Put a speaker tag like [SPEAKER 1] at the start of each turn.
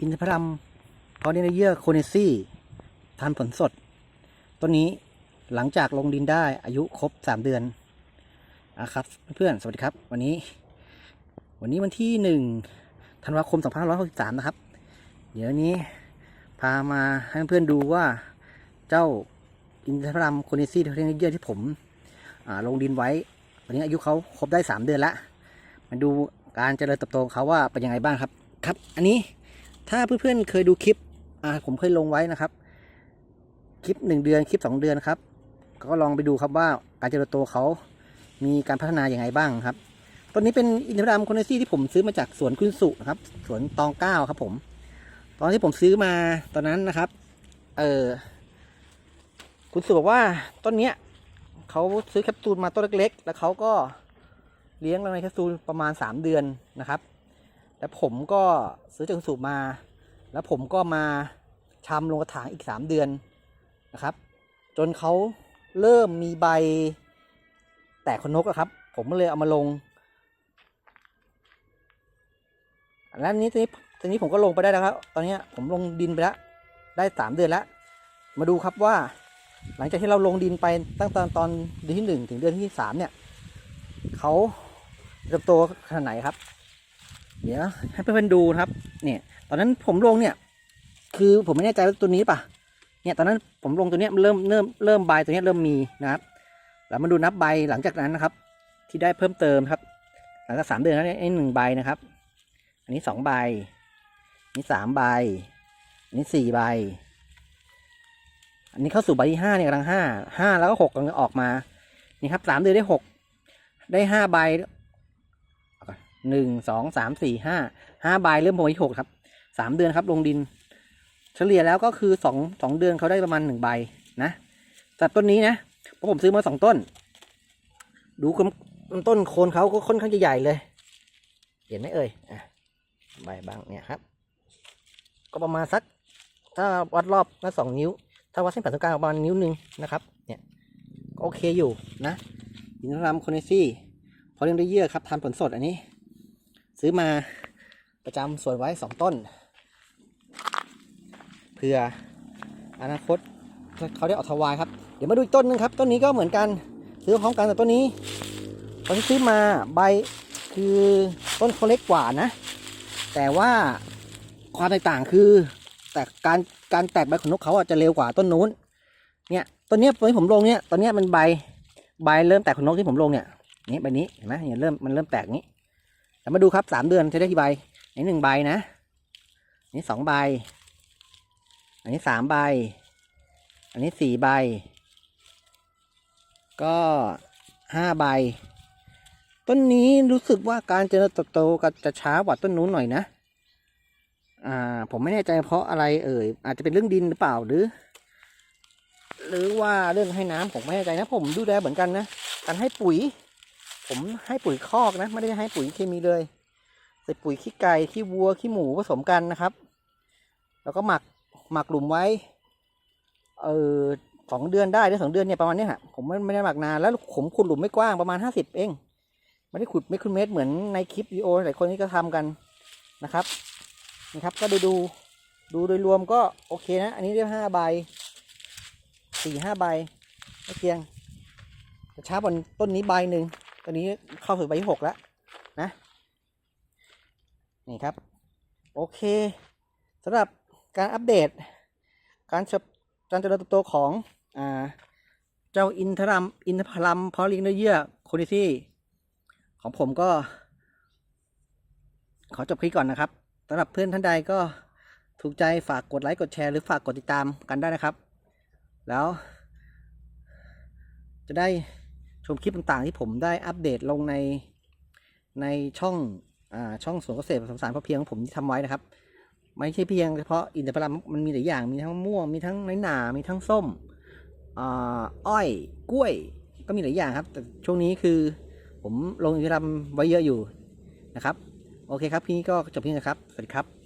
[SPEAKER 1] อินทผลัมพอเนเยื่อโคเนซี่ทันผลสด ต้นนี้หลังจากลงดินได้อายุครบ 3 เดือนนะครับเพื่อนๆ สวัสดีครับ วันนี้ วันนี้วันที่ 1 ธันวาคม 2563 นะครับ เดี๋ยวนี้พามาให้เพื่อนๆดูว่าเจ้าอินทผลัมโคเนซี่เทคโนโลยีที่ผมลงดินไว้วันนี้อายุเขาครบได้ 3 เดือนละมาดูการเจริญเติบโตของเขาว่าเป็นยังไงบ้างครับ ครับ อันนี้ ถ้าเพื่อนๆเคยดูคลิปอ่าผมเคยลงไว้นะครับ คลิป1เดือนคลิป2เดือนครับ ก็ลองไปดูครับว่าการเจริญเติบโตเขามีการพัฒนาอย่างไรบ้างครับต้นนี้เป็นอินทผลัมโคเนซี่ที่ผมซื้อมาจากสวนคุณสุนะครับ สวนตองเก้าครับผม ตอนที่ผมซื้อมาตอนนั้นนะครับ เออคุณสุบอกว่าต้นเนี้ยเขาซื้อแคปซูลมาต้นเล็กๆ แล้วเขาก็เลี้ยงในแคปซูลประมาณ 3 เดือนนะครับ แล้วผมก็ซื้อจากคุณสุมา แล้วผมก็มาชำลงกระถางอีก 3 เดือนนะครับ จนเขาเริ่มมีใบแตกขนนกอะครับ ผมก็เลยเอามาลงแล้วนี้ตอนนี้ตอนนี้ผมก็ลงไปได้แล้วครับ ตอนนี้ผมลงดินไปแล้วได้สามเดือนแล้ว มาดูครับว่า หลังจากที่เราลงดินไปตั้งแต่ตอนเดือนที่หนึ่งถึงเดือนที่สามเนี่ยเขาเติบโตขนาดไหนครับ เดี๋ยวให้เพื่อนๆดูนะครับ เนี่ย ตอนนั้นผมลงเนี่ย คือผมไม่แน่ใจว่าตัวนี้ป่ะ เนี่ยตอนนั้นผมลงตัวเนี้ยเริ่มเริ่มเริ่มใบตัวเนี้ยเริ่มมีนะครับ แล้วมาดูนับใบหลังจากนั้นนะครับ ที่ได้เพิ่มเติมครับ หลังจากสามเดือนแล้วเนี่ยไอ้หนึ่งใบนะครับ อันนี้สองใบนนี้สามใบ อันนี้สี่ใบ อันนี้เข้าสู่ใบที่ห้าเนี่ยกำลังห้าห้าแล้วก็หกกำลังออกมา นี่ครับสามเดือนได้หกได้ห้าใบ หนึ่งสองสามสี่ห้าห้าใบเริ่มโผล่ที่หกครับสามเดือนครับลงดิน เฉลี่ยแล้วก็คือสองสองเดือนเขาได้ประมาณหนึ่งใบนะแต่ต้นนี้นะเพราะผมซื้อมาสองต้น ดูต้นโคนเขาก็ค่อนข้างจะใหญ่เลย เห็นไหมเอ่ยอะใบบางเนี่ยครับ ก็ประมาณสัก ถ้าวัดรอบละสองนิ้ว ถ้าวัดเส้นผ่านศูนย์กลางประมาณนิ้วหนึ่งนะครับ เนี่ยก็โอเคอยู่นะหินรามโคเนซี่พอเลี้ยงได้เยื่อครับทานผลสดอันนี้ ซื้อมาประจำสวนไว้สองต้นเพื่ออนาคตเขาได้ออกทวายครับ เดี๋ยวมาดูอีกต้นหนึงครับ ต้นนี้ก็เหมือนกันซื้อพร้อมกันแต่ต้นนี้ตอนที่ซื้อมาใบคือต้นเขาเล็กกว่านะ แต่ว่าความแตกต่างคือ แต่การการแตกใบของนกเขาอะจะเร็วกว่าต้นนู้น เนี่ยต้นนี้ตอนที่ผมลงเนี่ยตอนนี้มันใบใบเริ่มแตกของนกที่ผมลงเนี่ยนี่ใบนี้เห็นไหมเนี่ยเริ่มมันเริ่มแตกนี้ แล้วมาดูครับสามเดือนจะได้กี่ใบอันนี้หนึ่งใบนะอันนี้สองใบ อันนี้สามใบ อันนี้สี่ใบ ก็ห้าใบ ต้นนี้รู้สึกว่าการเจริญเติบโตก็จะช้ากว่าต้นนู้นหน่อยนะ อ่า ผมไม่แน่ใจเพราะอะไรเอ่ย อาจจะเป็นเรื่องดินหรือเปล่าหรือ หรือว่าเรื่องให้น้ำผมไม่แน่ใจนะผมดูแลเหมือนกันนะ การให้ปุ๋ย ผมให้ปุ๋ยคอกนะ ไม่ได้ให้ปุ๋ยเคมีเลย ใส่ปุ๋ยขี้ไก่ขี้วัวขี้หมูผสมกันนะครับ แล้วก็หมักหมักหลุมไว้เออสองเดือนได้หรือสองเดือนเนี่ยประมาณเนี้ยฮะผมไม่ไม่ได้หมักนานแล้วผมขุดหลุมไม่กว้างประมาณห้าสิบเองไม่ได้ขุดไม่คุณเมตรเหมือนในคลิปวิดีโอหลายคนที่ก็ทำกันนะครับนะครับก็ดูดูดูโดยรวมก็โอเคนะ อันนี้ได้ห้าใบสี่ห้าใบไม่เพียงแต่ช้าบนต้นนี้ใบหนึ่ง ตอนนี้เข้าสู่ใบที่หกแล้วนะ นี่ครับ โอเคสำหรับการอัปเดต การเจริญการเจริญเติบโตของอ่าเจ้าอินทรัมอินทผลัมพาะเลี้ยงเนื้อเยื่อโคดิซี่ของผมก็ ขอจบคลิปก่อนนะครับสำหรับเพื่อนท่านใดก็ถูกใจฝากกดไลค์กดแชร์หรือฝากกดติดตามกันได้นะครับ แล้ว จะได้ ชมคลิปต่างๆ ที่ผมได้อัปเดตลงในในช่องอ่าช่องสวนเกษตรผสมสารพอเพียงของผมที่ทำไว้นะครับ ไม่ใช่เพียงเฉพาะอินทผลัมมันมีหลายอย่างมีทั้งม่วงมีทั้งน้อยหนา มีทั้งส้มอ่าอ้อยกล้วยก็มีหลายอย่างครับ แต่ช่วงนี้คือผมลงอินทผลัมไว้เยอะอยู่นะครับ โอเคครับพี่ก็จบเพียงนี้ครับ สวัสดีครับ